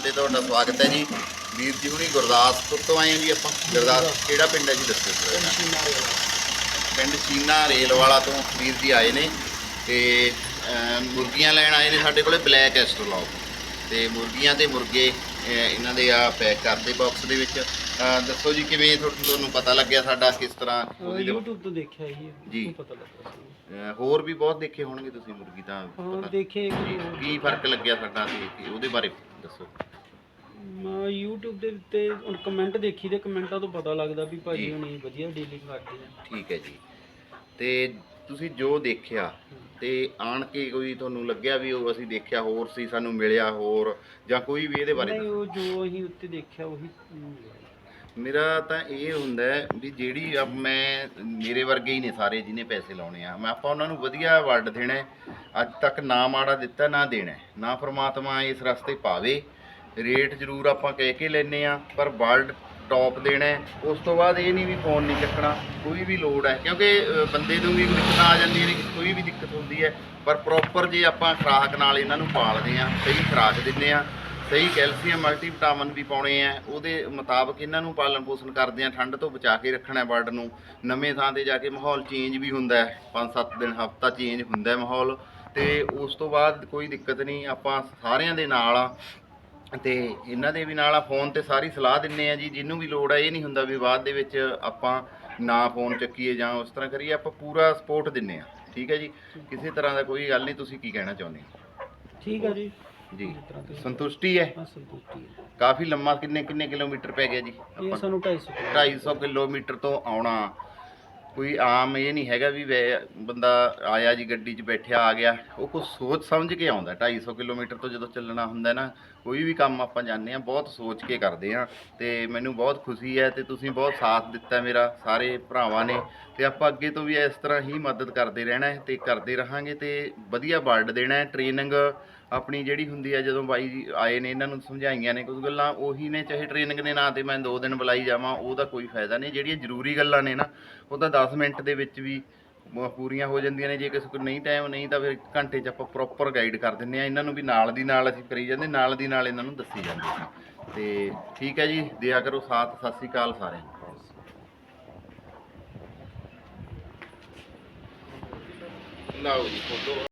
Channel ਤੇ ਤੁਹਾਡਾ ਸਵਾਗਤ ਹੈ ਜੀ। ਵੀਰ ਜੀ ਹੁਣੀ ਗੁਰਦਾਸਪੁਰ ਤੋਂ ਆਏ ਜੀ ਆਪਾਂ। ਗੁਰਦਾਸ ਕਿਹੜਾ ਪਿੰਡ ਹੈ ਜੀ? ਦੱਸੋ। ਪਿੰਡ ਚੀਨਾ ਰੇਲ ਵਾਲਾ ਤੋਂ ਵੀਰ ਜੀ ਆਏ ਨੇ ਤੇ ਮੁਰਗੀਆਂ ਲੈਣ ਆਏ ਨੇ ਸਾਡੇ ਕੋਲੇ ਬਲੈਕ ਐਸਟਰਲੌਗ ਤੇ ਮੁਰਗੀਆਂ ਤੇ ਮੁਰਗੇ ਇਹਨਾਂ ਦੇ ਆ ਪੈਕ ਕਰਦੇ ਬਾਕਸ ਦੇ ਵਿੱਚ। ਦੱਸੋ ਜੀ ਕਿਵੇਂ ਤੁਹਾਨੂੰ ਤੁਹਾਨੂੰ ਪਤਾ ਲੱਗਿਆ ਸਾਡਾ ਕਿਸ ਤਰ੍ਹਾਂ YouTube ਤੋਂ ਦੇਖਿਆ ਜੀ। ਪਤਾ ਲੱਗਾ ਹੋਰ ਵੀ ਬਹੁਤ ਦੇਖੇ ਹੋਣਗੇ ਤੁਸੀਂ ਮੁਰਗੀ ਤਾਂ ਪਤਾ। ਦੇਖੇ ਕੀ ਫ਼ਰਕ ਲੱਗਿਆ ਸਾਡਾ ਤੇ ਉਹਦੇ ਬਾਰੇ? ਦੱਸੋ ਮੈਂ YouTube ਦੇ ਉੱਤੇ ਹੁਣ ਕਮੈਂਟ ਦੇਖੀ ਤੇ ਕਮੈਂਟਾਂ ਤੋਂ ਪਤਾ ਲੱਗਦਾ ਵੀ ਜੀ। ਭਾਜੀ ਹੁਣੀ ਵਧੀਆ ਡੀਲਿੰਗ ਕਰਦੇ ਆ ਠੀਕ ਹੈ ਜੀ ਤੇ ਤੁਸੀਂ ਜੋ ਦੇਖਿਆ ਤੇ ਆਣ ਕੇ ਕੋਈ ਤੁਹਾਨੂੰ ਲੱਗਿਆ ਵੀ ਉਹ ਅਸੀਂ ਦੇਖਿਆ ਹੋਰ ਸੀ ਸਾਨੂੰ ਮਿਲਿਆ ਹੋਰ ਜਾਂ ਕੋਈ ਵੀ ਇਹਦੇ ਬਾਰੇ ਨਹੀਂ ਉਹ ਜੋ ਅਸੀਂ ਉੱਤੇ ਦੇਖਿਆ ਉਹੀ ਮਿਲਿਆ। ਮੇਰਾ ਤਾਂ ਇਹ ਹੁੰਦਾ ਹੈ ਵੀ ਜਿਹੜੀ ਮੈਂ ਮੇਰੇ ਵਰਗੇ ਹੀ ਨੇ ਸਾਰੇ ਜਿਹਨੇ ਪੈਸੇ ਲਾਉਣੇ ਆ ਮੈਂ ਆਪਾਂ ਉਹਨਾਂ ਨੂੰ ਵਧੀਆ ਵਰਡ ਦੇਣਾ ਹੈ। ਅੱਜ ਤੱਕ ਨਾ ਮਾੜਾ ਦਿੱਤਾ, ਨਾ ਦੇਣਾ ਨਾ ਪ੍ਰਮਾਤਮਾ ਇਸ ਰਸਤੇ ਪਾਵੇ। ਰੇਟ ਜ਼ਰੂਰ ਆਪਾਂ ਕਹਿ ਕੇ ਲੈਨੇ ਆ ਪਰ ਵਰਡ ਟੌਪ ਦੇਣਾ ਉਸ ਤੋਂ ਬਾਅਦ ਇਹ ਨਹੀਂ ਵੀ ਫੋਨ ਨਹੀਂ ਚੱਕਣਾ, ਕੋਈ ਵੀ ਲੋੜ ਹੈ। ਕਿਉਂਕਿ ਬੰਦੇ ਨੂੰ ਵੀ ਦਿੱਕਤਾਂ ਆ ਜਾਂਦੀਆਂ ਨੇ ਕੋਈ ਵੀ ਦਿੱਕਤ ਹੁੰਦੀ ਹੈ। ਪਰ ਪ੍ਰੋਪਰ ਜੇ ਆਪਾਂ ਖੁਰਾਕ ਨਾਲ ਇਹਨਾਂ ਨੂੰ ਪਾਲਦੇ ਆ ਸਹੀ ਖੁਰਾਕ ਦਿੰਦੇ ਆ ਸਹੀ ਕੈਲਸ਼ੀਅਮ ਮਲਟੀਵਿਟਾਮਿਨ ਵੀ ਪਾਉਣੇ ਆ ਉਹਦੇ ਮੁਤਾਬਕ ਇਹਨਾਂ ਨੂੰ ਪਾਲਣ ਪੋਸ਼ਣ ਕਰਦੇ ਆ ਠੰਡ ਤੋਂ ਬਚਾ ਕੇ ਰੱਖਣਾ ਬਰਡ ਨੂੰ। ਨਵੇਂ ਥਾਂ ਤੇ ਜਾ ਕੇ ਮਾਹੌਲ ਚੇਂਜ ਵੀ ਹੁੰਦਾ ਹੈ। 5-7 ਦਿਨ ਹਫਤਾ ਚੇਂਜ ਹੁੰਦਾ ਮਾਹੌਲ। ਤੇ ਉਸ ਤੋਂ ਬਾਅਦ ਕੋਈ ਦਿੱਕਤ ਨਹੀਂ ਆਪਾਂ ਸਾਰਿਆਂ ਦੇ ਨਾਲ ਆ। ਤੇ ਇਹਨਾਂ ਦੇ ਵੀ ਨਾਲ ਆ ਫੋਨ ਤੇ ਸਾਰੀ ਸਲਾਹ ਦਿੰਨੇ ਆ ਜੀ ਜਿਹਨੂੰ ਵੀ ਲੋੜ ਆ ਇਹ ਨਹੀਂ ਹੁੰਦਾ ਵੀ ਬਾਅਦ ਦੇ ਵਿੱਚ ਆਪਾਂ ਨਾ ਫੋਨ ਚੱਕੀਏ ਜਾਂ ਉਸ ਤਰ੍ਹਾਂ ਕਰੀਏ ਆਪਾਂ ਪੂਰਾ ਸਪੋਰਟ ਦਿੰਨੇ ਆ। ਠੀਕ ਹੈ ਜੀ? ਕਿਸੇ ਤਰ੍ਹਾਂ ਦਾ ਕੋਈ ਗੱਲ ਨਹੀਂ ਤੁਸੀਂ ਕੀ ਕਹਿਣਾ ਚਾਹੁੰਦੇ ਹੋ? ਠੀਕ ਆ ਜੀ। ਜੀ। ਸੰਤੁਸ਼ਟੀ ਹੈ? ਹਾਂ ਸੰਤੁਸ਼ਟੀ ਹੈ। ਕਾਫੀ ਲੰਮਾ ਕਿੰਨੇ ਕਿੰਨੇ ਕਿਲੋਮੀਟਰ ਪੈ ਗਿਆ ਜੀ? ਇਹ ਆਪਾਂ ਸਾਨੂੰ 250 250 ਕਿਲੋਮੀਟਰ ਤੋਂ ਆਉਣਾ। ਕੋਈ ਆਮ ਇਹ ਨਹੀਂ ਹੈਗਾ ਵੀ ਵੈ- ਬੰਦਾ ਆਇਆ ਜੀ ਗੱਡੀ 'ਚ ਬੈਠਿਆ, ਆ ਗਿਆ। ਉਹ ਕੁਝ ਸੋਚ ਸਮਝ ਕੇ ਆਉਂਦਾ। 250 ਕਿਲੋਮੀਟਰ ਤੋਂ ਜਦੋਂ ਚੱਲਣਾ ਹੁੰਦਾ ਨਾ, ਕੋਈ ਵੀ ਕੰਮ ਆਪਾਂ ਜਾਂਦੇ ਆ ਬਹੁਤ ਸੋਚ ਕੇ ਕਰਦੇ ਆ ਤੇ ਮੈਨੂੰ ਬਹੁਤ ਖੁਸ਼ੀ ਹੈ ਤੇ ਤੁਸੀਂ ਬਹੁਤ ਸਾਥ ਦਿੱਤਾ ਮੇਰਾ, ਸਾਰੇ ਭਰਾਵਾਂ ਨੇ। ਤੇ ਆਪਾਂ ਅੱਗੇ ਤੋਂ ਵੀ ਇਸ ਤਰ੍ਹਾਂ ਹੀ ਮਦਦ ਕਰਦੇ ਰਹਿਣਾ ਹੈ ਤੇ ਕਰਦੇ ਰਹਾਂਗੇ ਤੇ ਵਧੀਆ ਵਰਡ ਦੇਣਾ ਟ੍ਰੇਨਿੰਗ ਆਪਣੀ ਜਿਹੜੀ ਹੁੰਦੀ ਹੈ ਜਦੋਂ ਬਾਈ ਜੀ ਆਏ ਨੇ, ਇਹਨਾਂ ਨੂੰ ਸਮਝਾਈਆਂ ਨੇ, ਕੁਝ ਗੱਲਾਂ ਉਹੀ ਨੇ, ਚਾਹੇ ਟ੍ਰੇਨਿੰਗ ਦੇ ਨਾਂ ਤੇ ਮੈਂ 2 ਦਿਨ ਬੁਲਾਈ ਜਾਵਾਂ ਉਹਦਾ ਕੋਈ ਫਾਇਦਾ ਨਹੀਂ। ਜਿਹੜੀਆਂ ਜ਼ਰੂਰੀ ਗੱਲਾਂ ਨੇ ਨਾ, ਉਹ ਤਾਂ 10 ਮਿੰਟ ਦੇ ਵਿੱਚ ਵੀ ਪੂਰੀਆਂ ਹੋ ਜਾਂਦੀਆਂ ਨੇ। ਜੇ ਕਿਸੇ ਕੋਲ ਨਹੀਂ ਟਾਈਮ ਨਹੀਂ ਤਾਂ ਫਿਰ ਇੱਕ ਘੰਟੇ 'ਚ ਆਪਾਂ ਪ੍ਰੋਪਰ ਗਾਈਡ ਕਰ ਦਿੰਦੇ ਆ ਇਹਨਾਂ ਨੂੰ ਵੀ ਨਾਲ ਦੀ ਨਾਲ ਅਸੀਂ ਕਰੀ ਜਾਂਦੇ, ਨਾਲ ਦੀ ਨਾਲ ਇਹਨਾਂ ਨੂੰ ਦੱਸੀ ਜਾਂਦੇ ਸੀ ਤੇ ਠੀਕ ਹੈ ਜੀ, ਦਿਆ ਕਰੋ ਸਾਥ, ਸਤਿ ਸ੍ਰੀ ਅਕਾਲ ਸਾਰਿਆਂ ਨੂੰ। ਲਓ ਜੀ, ਫੋਟੋ।